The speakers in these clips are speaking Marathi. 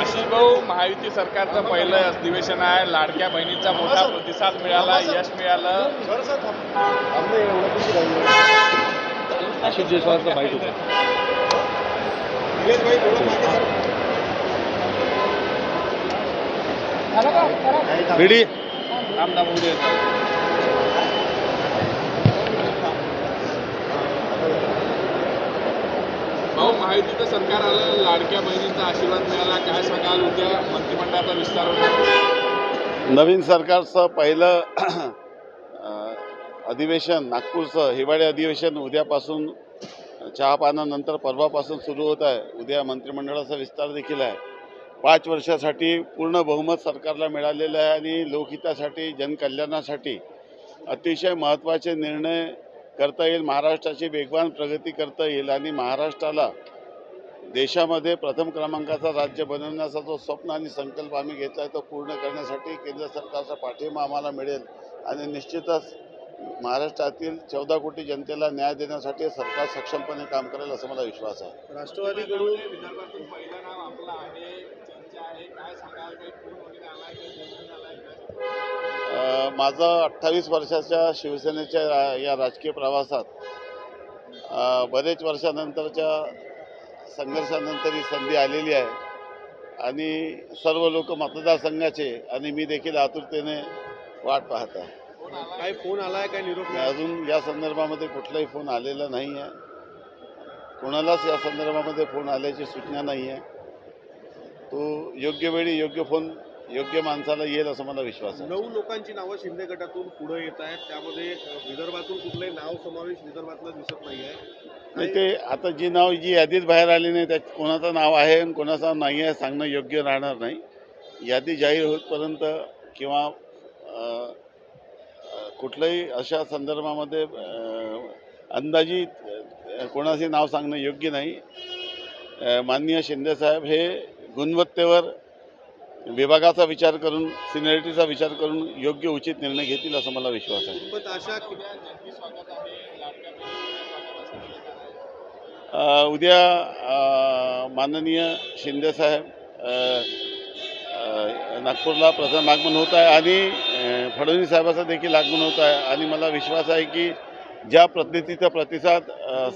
आशिष भाऊ महायुती सरकारचं पहिलं अधिवेशन आहे. लाडक्या बहिणींचा मोठा प्रतिसाद मिळाला यश मिळालं. आशिष जयस्वालचं माहीत होतं. रेडी रामदाम उदे महायुतीचं सरकार आलं लाडक्या बहिणींचा आशीर्वाद मिळाला. काय सांगाल उद्या मंत्रिमंडळाचा विस्तार होणार? नवीन सरकारचं पहिलं अधिवेशन नागपूरचं हिवाळी अधिवेशन उद्यापासून चहापानानंतर परवापासून सुरू होत आहे. उद्या मंत्रिमंडळाचा विस्तार देखील आहे. पाच वर्षासाठी पूर्ण बहुमत सरकारला मिळालेलं आहे आणि लोकहितासाठी जनकल्याणासाठी अतिशय महत्त्वाचे निर्णय करता येईल. महाराष्ट्राची वेगवान प्रगती करता येईल आणि महाराष्ट्राला देशामध्ये प्रथम क्रमांकाचा राज्य बनवण्याचा जो स्वप्न आणि संकल्प आम्ही घेतला आहे तो पूर्ण करण्यासाठी केंद्र सरकारचा पाठिंबा आम्हाला मिळेल. आणि निश्चितच महाराष्ट्रातील चौदा कोटी जनतेला न्याय देण्यासाठी सरकार सक्षमपणे काम करेल असा मला विश्वास आहे. राष्ट्रवादीकडून माझं अठ्ठावीस वर्षाच्या शिवसेनेच्या या राजकीय प्रवासात बरेच वर्षानंतरच्या संघर्षानंतर ही संधी आलेली आहे. आणि सर्व लोक मतदारसंघाचे आणि मी देखील आतुरतेने वाट पाहत आहे. काय फोन आलाय काय निरोप? अजून या संदर्भामध्ये कुठलाही फोन आलेला नाही आहे कोणालाच या संदर्भामध्ये फोन आल्याची सूचना नाही आहे तो योग्य वेळी योग्य फोन योग्य माणसाला येईल असा मला विश्वास आहे. नऊ लोकांची नावं शिंदे गटातून पुढे येत आहेत. त्यामध्ये विदर्भातून कुठलंही नाव समावेश विदर्भातलं दिसत नाही आहे नाही ते आता जी नाव जी यादीत बाहेर आली नाही त्यात कोणाचं नाव आहे आणि कोणाचं नाही आहे सांगणं योग्य राहणार नाही. यादी जाहीर होतपर्यंत किंवा कुठल्याही अशा संदर्भामध्ये अंदाजी कोणाचे नाव सांगणं योग्य नाही. माननीय शिंदेसाहेब हे गुणवत्तेवर विभागाचा विचार करून सिनियरिटीचा विचार करून योग्य उचित निर्णय घेतील असा मला विश्वास आहे. उद्या माननीय शिंदेसाहेब नागपूरला प्रथम आगमन होत आहे आणि अ, फडणवीस साहेबाचं देखील आगमन होत आहे. आणि मला विश्वास आहे की ज्या पद्धतीचा प्रतिसाद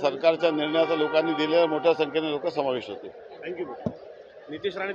सरकारच्या निर्णयाचा लोकांनी दिलेला मोठ्या संख्येने लोक समावेश होते थँक्यू नितेश राणे